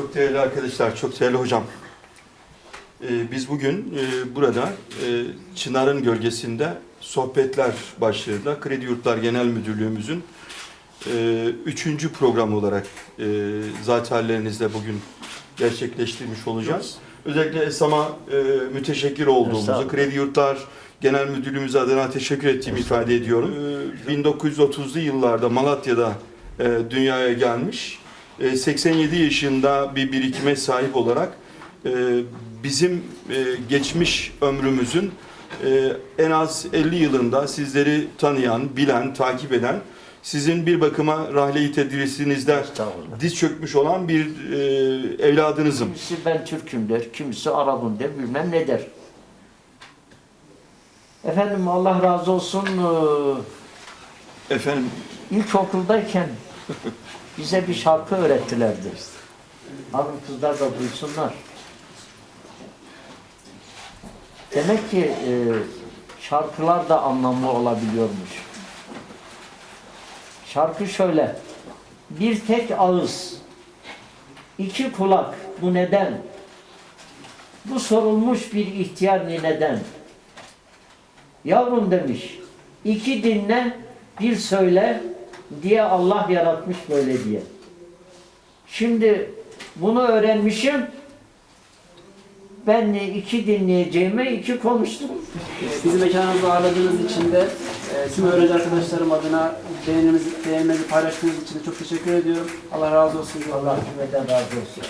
Çok değerli arkadaşlar, çok değerli hocam. Ee, biz bugün e, burada e, Çınar'ın gölgesinde sohbetler başlığında Kredi Yurtlar Genel Müdürlüğümüzün e, üçüncü program olarak e, zaten hallerinizle bugün gerçekleştirmiş olacağız. Özellikle Esam'a e, müteşekkir olduğumuzu. Kredi Yurtlar Genel Müdürlüğümüz adına teşekkür ettiğimi ifade ediyorum. Ee, 1930'lu yıllarda Malatya'da e, dünyaya gelmiş. E, 87 yaşında bir birikime sahip olarak e, bizim e, geçmiş ömrümüzün e, en az 50 yılında sizleri tanıyan, bilen, takip eden, sizin bir bakıma rahle-i tedrisinizde diz çökmüş olan bir e, evladınızım. Kimisi ben Türk'üm der, kimisi Arap'ım der, bilmem ne der. Efendim Allah razı olsun. Efendim İlkokuldayken bize bir şarkı öğrettilerdi. Alın kızlar da duysunlar. Demek ki eee, şarkılar da anlamlı olabiliyormuş. Şarkı şöyle. Bir tek ağız, iki kulak bu neden? Bu sorulmuş bir ihtiyar nineden. Yavrum demiş, iki dinle bir söyle diye Allah yaratmış böyle diye. Şimdi bunu öğrenmişim. Ben iki dinleyeceğime iki konuştum. Bizi mekanınızda ağırladığınız için de e, tüm öğrenci arkadaşlarım adına beğenimizi, beğenmenizi paylaştığınız için de çok teşekkür ediyorum. Allah razı olsun. Allah cümleden razı olsun.